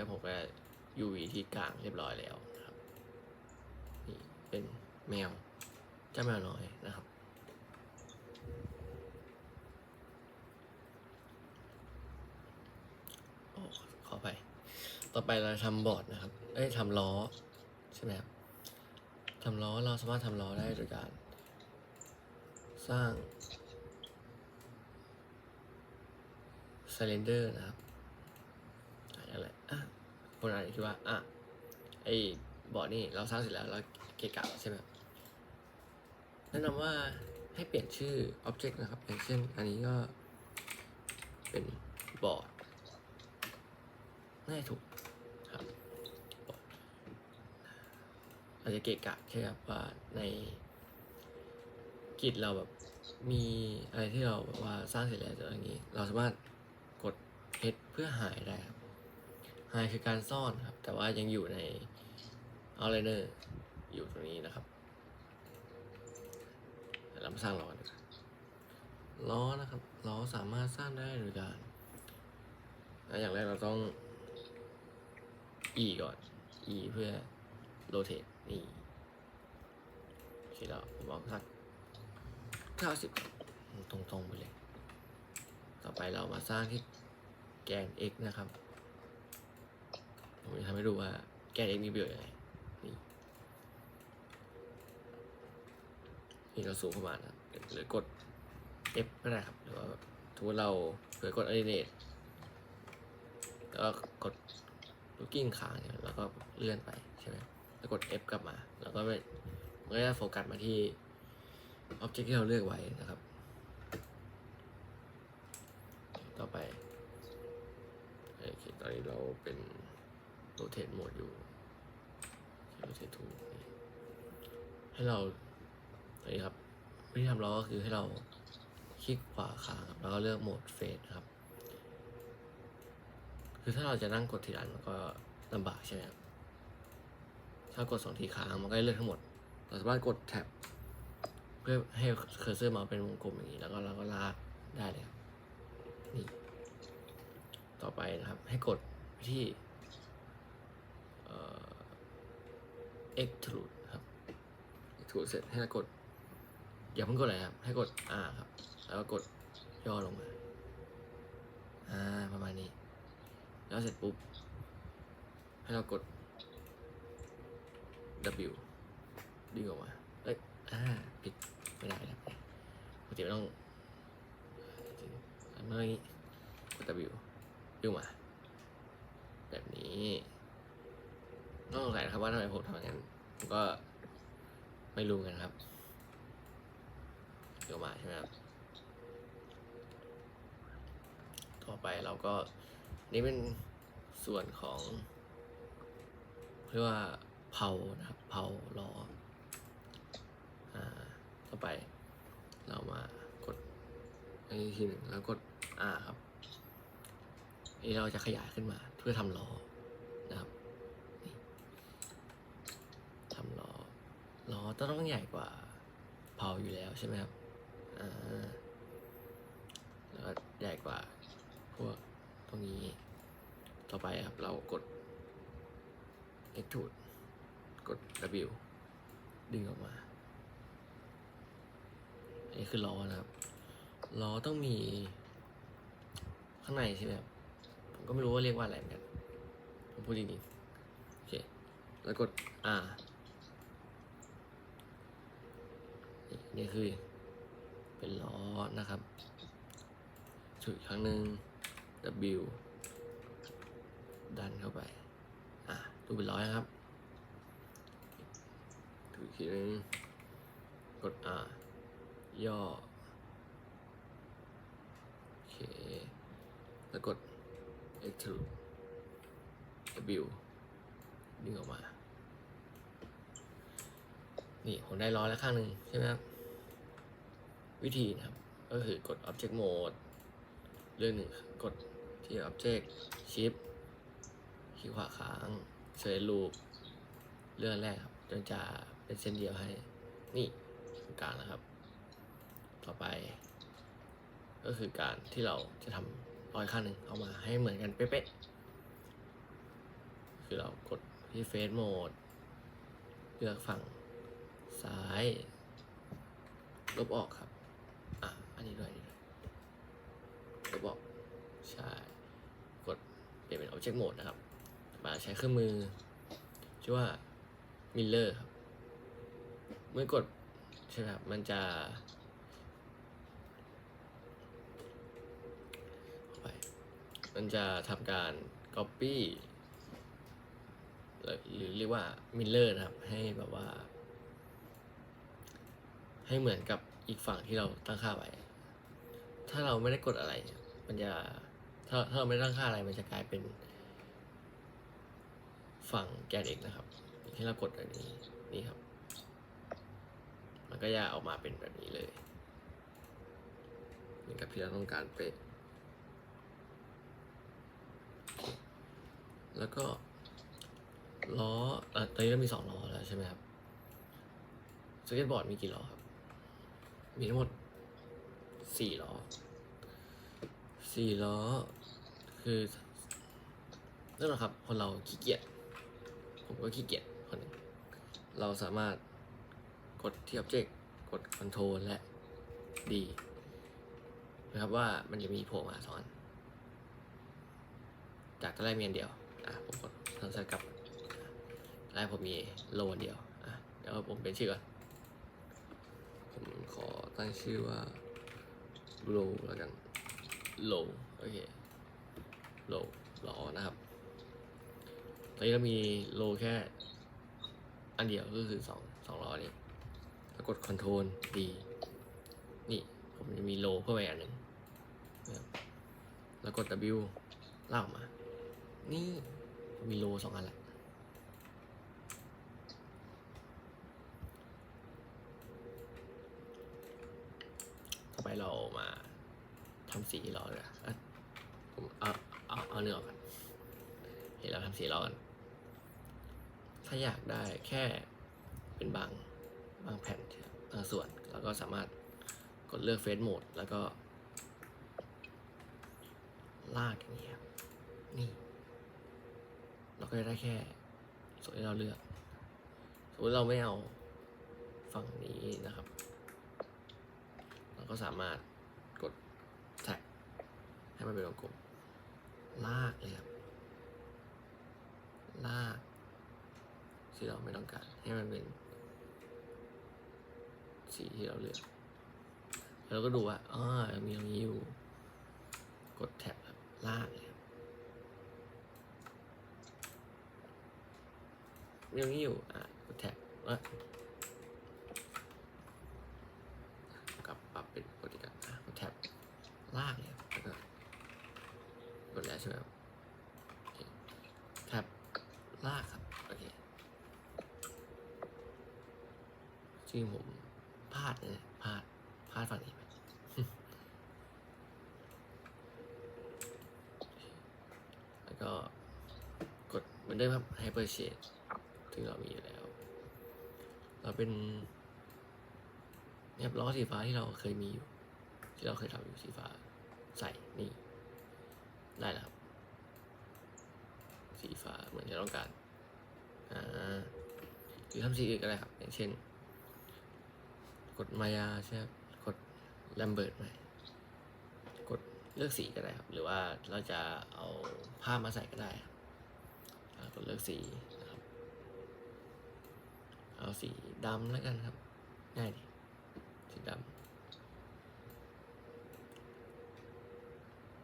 แล้วผมก็ UV ที่กลางเรียบร้อยแล้วนะครับนี่เป็นแมวเจ้าแมวน้อยนะครับ โอ้ขอไป ต่อไปเราทำบอร์ดนะครับ เอ้ยทำล้อ ใช่ไหมครับทำล้อเราสามารถทำล้อได้โดยการ สร้างซิลินเดอร์นะครับ อะไรอะคนอาจจะคิดว่า อะ ไอ้บอร์ดนี่เราสร้างเสร็จแล้วเราเกะกะใช่ไหมแนะนำว่าให้เปลี่ยนชื่อ Object นะครับ อย่างเช่น อันนี้ก็เป็นบอร์ดง่ายถูกครับบอร์ดอาจจะเกะกะใช่ครับว่าในกิจเราแบบมีอะไรที่เราแบบว่าสร้างเสร็จแล้วอย่างนี้ เราสามารถกด H เพื่อหายได้ครับ หายคือการซ่อนครับ แต่ว่ายังอยู่ใน Outliner อยู่ตรงนี้นะครับเรามาสร้างล้อดีกว่าล้อนะครับล้อสามารถสร้างได้โดยการอะอย่างแรกเราต้อง E ก่อน E เพื่อ rotate นี่โอเคแล้วผมเอาสักเก้าสิบตรงๆไปเลย ต่อไปเรามาสร้างที่แกน x นะครับ ผมจะทำให้ดูว่าแกน x มีประโยชน์ยังไงนี่นี่เราสูงเข้ามานะหรือกด F ก็ได้ครับหรือว่าแบบสมมติเราเผื่อกด Animate แล้วก็กดลูกกิ้งค้างเนี่ยแล้วก็เลื่อนไปใช่ไหมแล้วกด F กลับมา แล้วก็ไม่มันก็จะโฟกัสมาที่ Object ที่เราเลือกไว้นะครับ ต่อไปโอเคตอนนี้เราเป็น rotate mode อยู่ rotate to นี่ให้เราตอนนี้ครับวิธีทำล้อก็คือให้เราคลิกขวาค้างครับแล้วก็เลือกโหมดเฟสครับ คือถ้าเราจะนั่งกดทีละอันมันก็ลำบากใช่ไหมครับถ้ากดสองทีค้างมันก็จะเลือกทั้งหมด เราสามารถกดแท็บเพื่อให้เคอร์เซอร์มาเป็นวงกลมอย่างนี้ แล้วก็เราก็ลากได้เลยครับนี่ ต่อไปนะครับ ให้กดที่เอ่อ extrude ครับ extrude เสร็จให้กด อย่าเพิ่งกดอะไรครับ ให้กด R ครับ แล้วก็กดย่อลงมา อ่า ประมาณนี้ แล้วเสร็จปุ๊บ ให้เรากด W ดึงออกมา เอ้ย อ่า ผิด ไม่ได้แล้วปกติมันต้องอันเมื่อกี้กด W ดึงมา แบบนี้ ต้องสงสัยนะครับว่าทำไมผมทำอย่างนั้นผมก็ไม่รู้กันครับเดี๋ยวมาใช่ไหมครับต่อไปเราก็นี่เป็นส่วนของเรียกว่าเผานะครับเผาล้ออ่าต่อไปเรามากดอันนี้ทีหนึ่งแล้วกด R ครับนี่เราจะขยายขึ้นมาเพื่อทำล้อนะครับนี่ทำล้อ ล้อต้องต้องใหญ่กว่าเผาอยู่แล้วใช่ไหมครับอ่าแล้วก็ใหญ่กว่าพวกตรงนี้ต่อไปครับเรากด extrude กด W ดึงออกมาอันนี้คือล้อนะครับล้อต้องมีข้างในใช่ไหมครับผมก็ไม่รู้ว่าเรียกว่าอะไรเหมือนกันผมพูดจริงๆโอเคแล้วกด R นี่คือเป็นล้อนะครับจุดครั้งหนึ่ง W ดันเข้าไป อะดูเป็นร้อยนะครับถูกอีกทีนึงกด R ย่อ โอเค แล้วกด extrude W ดึงออกมา นี่ผมได้ล้อแล้วข้างหนึ่งใช่ไหมครับ วิธีนะครับ ก็คือกด object mode เรื่องหนึ่งกดที่ object shift คลิกขวาค้าง select loop เลื่อนแรกครับจนจะเป็นเส้นเดียวให้ นี่ตรงกลางนะครับ ต่อไป ก็คือการที่เราจะทำรอยข้างหนึ่งเอามาให้เหมือนกันเป๊ะๆ คือเรากดที่เฟซโหมดเลือกฝั่งซ้าย ลบออกครับ อันนี้ด้วยอันนี้ด้วบอกใช่กดเปลี่ยนเป็น Object Mode นะครับ มาใช้เครื่องมือ ชื่อว่า Miller ครับ เมื่อกดใช่ไหมครับ มันจะไปมันจะทำการ Copy หรือหรือเรียกว่า Miller นะครับ ให้แบบว่า ให้เหมือนกับอีกฝั่งที่เราตั้งค่าไว้ ถ้าเราไม่ได้กดอะไร มันจะถ้าถ้าเราไม่ได้ตั้งค่าอะไรมันจะกลายเป็นฝั่งแกนเอกนะครับที่เรากดอันนี้นี่ครับ มันก็จะออกมาเป็นแบบนี้เลยเหมือนกับที่เราต้องการเป๊ะแล้วก็ล้ออ่อตอนนี้เรามีสองล้อแล้วใช่ไหมครับสเก็ตบอร์ดมีกี่ล้อครับ มีทั้งหมด สี่ล้อสี่ล้อ คือนั่นแหละครับ คนเราขี้เกียจผมก็ขี้เกียจคนนึงเราสามารถกดที่ Object กด Control และ D นะครับว่ามันจะมีโผล่มาสองอันจากตอนแรกมีอันเดียว อะ ผมกดทางซ้ายกลับตอนแรกผมมีโลนเดียว อะ เดี๋ยวผมเป็นชื่อก่อน ผมขอตั้งชื่อว่า low แล้วกัน low โอเค low ล้อนะครับ ตอนนี้เรามีโลแค่ อันเดียวก็คือสองสองล้อนี้แล้วกด Ctrl D นี่ผมจะมีโลเพิ่มไปอันหนึ่งแล้วกด W ลากออกมา นี่มีโลสองอันแหละ ต่อไปเรามาทำสีล้อเลยผมเอาเอาเอาเนื้อออกกันเห็นเราทำสีล้อกัน ถ้าอยากได้แค่เป็นบางบางแผ่นบางส่วนเราก็สามารถกดเลือกเฟซโหมดแล้วก็ลากอย่างนี้ครับนี่ เราก็จะได้แค่ส่วนที่เราเลือกสมมติเราไม่เอาฝั่งนี้นะครับ ก็สามารถกดแท็กให้มันเป็นวงกลมลากเลยครับ ลากที่เราไม่ต้องการให้มันเป็นสีที่เราเลือกแล้วก็ดูว่าอ๋อมีตรงนี้อยู่ กดแท็บครับลากเลยครับมีตรงนี้อยู่อะกดแท็บอ้ยกลับปรับเป็นปกติกันอะกดแท็บ ลากเลยครับแล้วก็กดแล้วใช่ไหมครับแท็บลากครับ โอเคจริงผมพลาดเนี่ยพลาดพลาดฝั่งนี้ไปแล้วก็กดเหมือนเดิมครับ Hyper Shade ซึ่งเรามีอยู่แล้ว เราเป็นเนี่ยล้อสีฟ้าที่เราเคยมีอยู่ ที่เราเคยทำอยู่สีฟ้า ใส่นี่ได้แล้วครับ สีฟ้าเหมือนที่เราต้องการอ่าหรือทำสีอื่นก็ได้ครับ อย่างเช่น กดมายาใช่ไหมครับกดแลมเบิร์ตใหม่กดเลือกสีก็ได้ครับ หรือว่าเราจะเอาภาพมาใส่ก็ได้ครับกดเลือกสีนะครับเอาสีดำแล้วกันครับ ง่ายดีสีดำ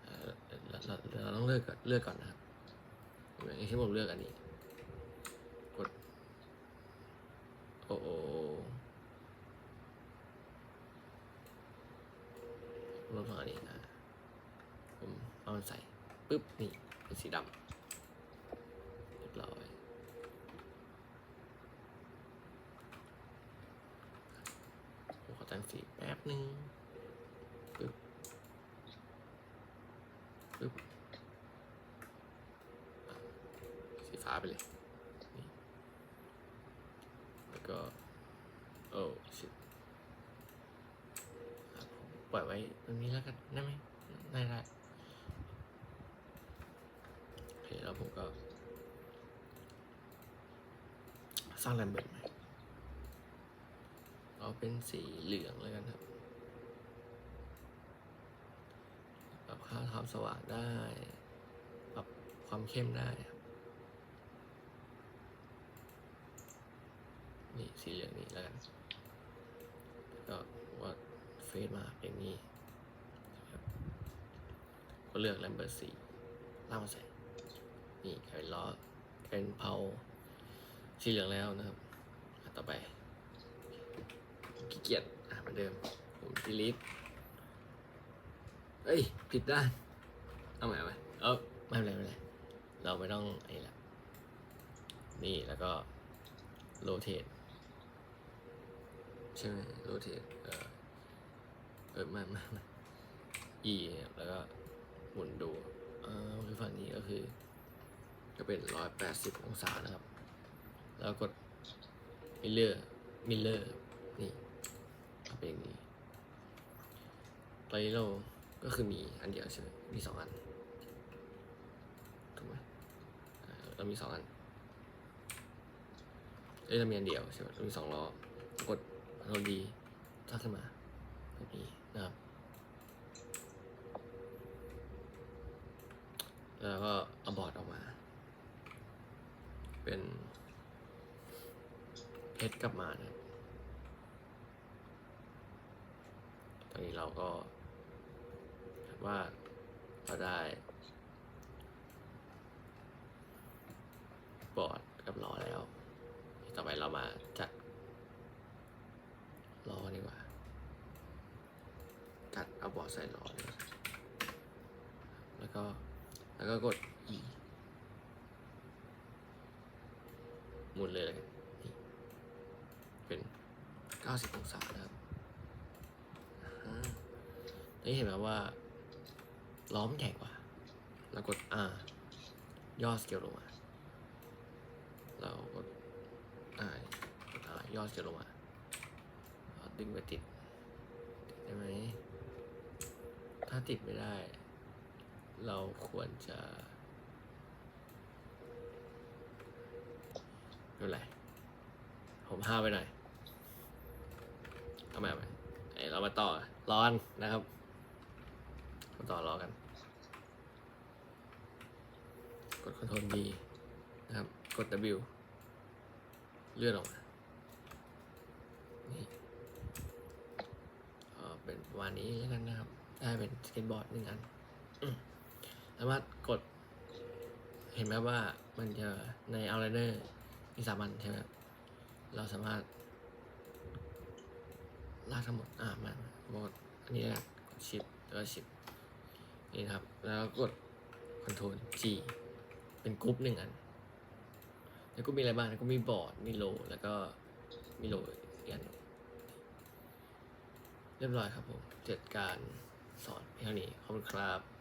อ่าเราเราเราต้ องเลือกก่อนเลือกก่อนนะครับอย่างเช่นผมเลือกอันนี้ กด โอ้โอลดลงอันนี้นะผมเอามันใส่ปุ๊บ นี่ เป็นสีดำเรียบร้อยผมขอตั้งสีแป๊บนึง ปึ๊บ ปึ๊บอะสีฟ้าไปเลยนี่แล้วก็ โอ้ชิปล่อยไว้ตรงนี้แล้วกันได้ไหมได้ได้โอเคแล้วผมก็ สร้างแลมเบิร์ตใหม่เอาเป็นสีเหลืองแล้วกันครับปรับค่าความสว่างได้ ปรับความเข้มได้ครับ นี่สีเหลืองนี่แล้วกันก็ว่าเฟซมาเป็นนี้ครับก็เลือกแลมเบอร์สี่ล่างมาใส่ นี่กลายเป็นล้อกลายเป็นเผาสีเหลืองแล้วนะครับต่อไปขี้เกียจอะเหมือนเดิม ผมดีลิทเอ้ย ผิดด้าน เอาใหม่เอาใหมเออไม่เป็นไรไม่เป็นไร เราไม่ต้องไอ้นี่ละนี่แล้วก็โรเทต ใช่ไหมโรเทตเออเออไม่ไม่ไม่ E เนี่ยแล้วก็หมุนดูเออคือฝั่งนี้ก็คือ ก็เป็นร้อยแปดสิบองศานะครับ แล้วกดมิเลอร์มิเลอร์นี่เป็นอย่างนี้ตอนนี้เราก็คือมีอันเดียวใช่ไหมมีสองอันถูกไหมเรามีสองอันเอ้ยเรามีอันเดียวใช่ไหมเรามีสองล้อกด คอนโทรลดีลากขึ้นมาแบบนี้นะครับ แล้วก็เอาบอร์ดออกมา เป็นเพชรกลับมานะตอนนี้เราก็ว่าเราได้บอร์ดกับล้อแล้ว ต่อไปเรามาจัด ล้อดีกว่าจัดเอาบอร์ดใส่ล้อดีกว่าแล้วก็แล้วก็กด E หมุนเลยเลยกันเป็น 90 องศานะครับนี่เห็นไหมว่าล้อมใหญ่กว่า แล้วกด R ย่อสเกลลงมา เรากด R กด R ย่อสเกลลงมา ดึงไปติดได้ไหม ถ้าติดไม่ได้ เราควรจะไม่เป็นไร ผมห้าไปหน่อยเอาใหม่เอาใหม่เอ้ยเรามาต่อร้อนนะครับมาต่อรอกัน กด Ctrl D นะครับ กด W เลื่อนออกมานี่ เป็นประมาณนี้แล้วกันนะครับ ได้เป็นสเก็ตบอร์ดหนึ่งอันสามารถกด เห็นไหมว่ามันจะในเอาไลเนอร์มีสามอันใช่ไหมเราสามารถ ลากทั้งหมด อ่ามาหมด อันนี้นะกดชิปแล้วก็ชิปนี่ครับ แล้วก็กด Ctrl G เป็นกรุ๊ปหนึ่งอัน แล้วก็มีอะไรบ้างแล้วก็มีบอร์ด มีโล แล้วก็มีโลอีกอัน เรียบร้อยครับผมเจ็ดการสอนเพียงเท่านี้ขอบคุณครับ